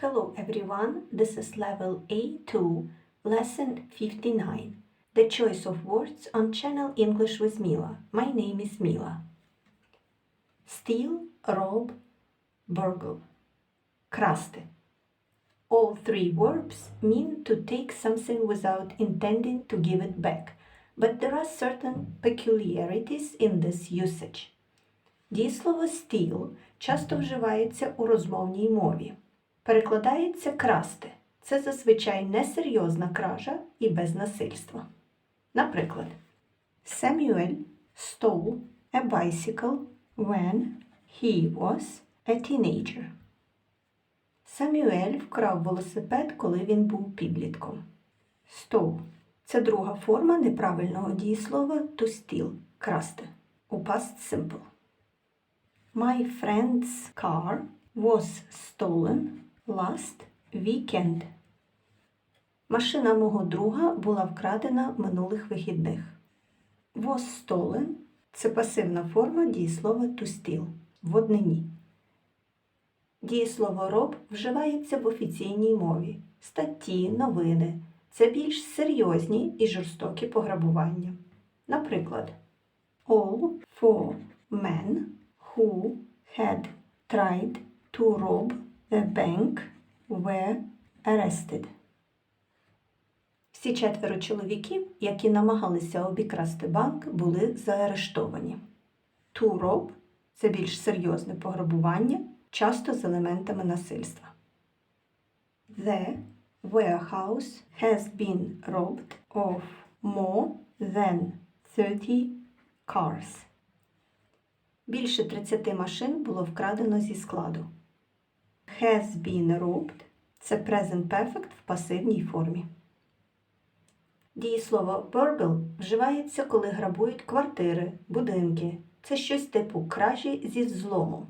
Hello everyone, this is level A2, lesson 59. The choice of words on channel English with Mila. My name is Mila. Steal, rob, burgle. Красти. All three verbs mean to take something without intending to give it back, but there are certain peculiarities in this usage. Дієслово steal часто вживається у розмовній мові. Перекладається красти. Це зазвичай несерйозна кража і без насильства. Наприклад, Samuel stole a bicycle when he was a teenager. Самюель вкрав велосипед, коли він був підлітком. Stole – це друга форма неправильного дієслова to steal – красти у past simple. My friend's car was stolen last weekend. Машина мого друга була вкрадена минулих вихідних. Was stolen – це пасивна форма дієслова to steal в однині. Дієслово роб вживається в офіційній мові. Статті, новини це більш серйозні і жорстокі пограбування. Наприклад, All four men who had tried to rob the bank were arrested. Всі четверо чоловіків, які намагалися обікрасти банк, були заарештовані. To rob – це більш серйозне пограбування, часто з елементами насильства. The warehouse has been robbed of more than 30 cars. Більше 30 машин було вкрадено зі складу. Has been robbed – це present perfect в пасивній формі. Дієслово burgle вживається, коли грабують квартири, будинки. Це щось типу кражі зі зломом.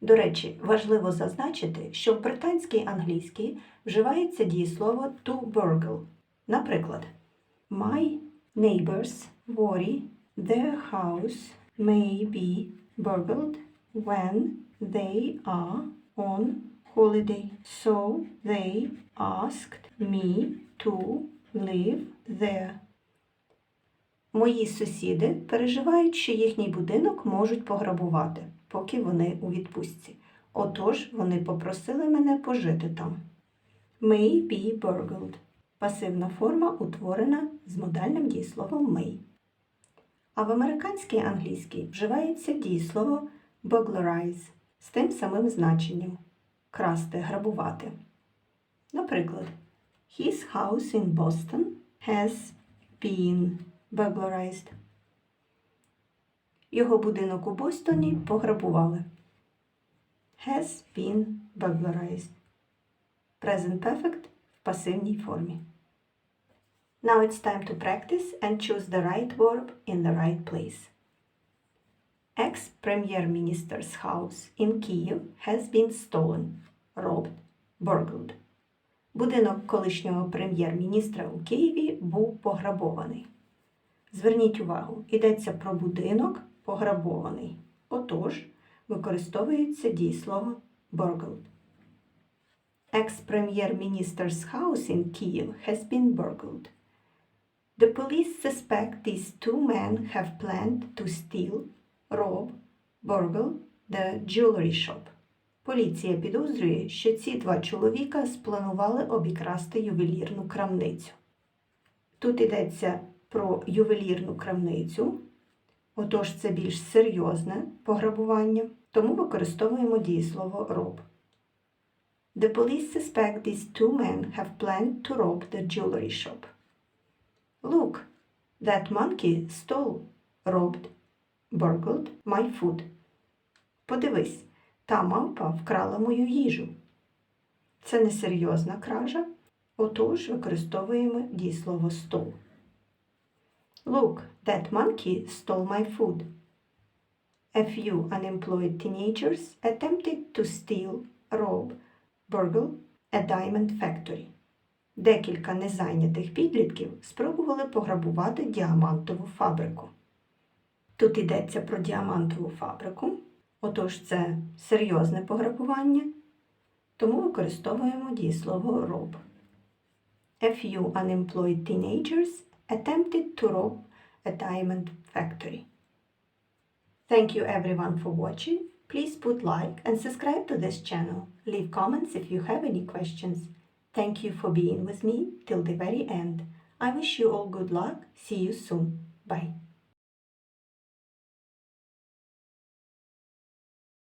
До речі, важливо зазначити, що в британській англійській вживається дієслово to burgle. Наприклад, My neighbors worry their house may be burgled when they are on holiday. So they asked me to live there. Мої сусіди переживають, що їхній будинок можуть пограбувати, поки вони у відпустці. Отож, вони попросили мене пожити там. May be burgled. Пасивна форма утворена з модальним дієсловом may. А в американській англійській вживається дієслово burglarize з тим самим значенням красти, грабувати. Наприклад, His house in Boston has been burglarized. Його будинок у Бостоні пограбували. Has been burglarized. Present perfect в пасивній формі. Now it's time to practice and choose the right verb in the right place. Ex-Premier-Minister's house in Kyiv has been stolen, robbed, burgled. Будинок колишнього прем'єр-міністра у Києві був пограбований. Зверніть увагу, йдеться про будинок пограбований. Отож, використовується дієслово burgled. Ex-Premier-Minister's house in Kyiv has been burgled. The police suspect these two men have planned to steal, burgle the jewelry shop. Поліція підозрює, що ці два чоловіка спланували обікрасти ювелірну крамницю. Тут йдеться про ювелірну крамницю, отож це більш серйозне пограбування, тому використовуємо дієслово rob. The police suspect these two men have planned to rob the jewelry shop. Look, that monkey stole, robbed, burgled my food. Подивись, та мавпа вкрала мою їжу. Це несерйозна кража, отож використовуємо дієслово stole. Look, that monkey stole my food. A few unemployed teenagers attempted to steal, rob, burgle a diamond factory. Декілька незайнятих підлітків спробували пограбувати діамантову фабрику. Тут йдеться про діамантову фабрику, отож це серйозне пограбування. тому використовуємо дієслово rob. A few unemployed teenagers attempted to rob a diamond factory. Thank you everyone for watching. Please put like and subscribe to this channel. Leave comments if you have any questions. Thank you for being with me till the very end. I wish you all good luck. See you soon. Bye.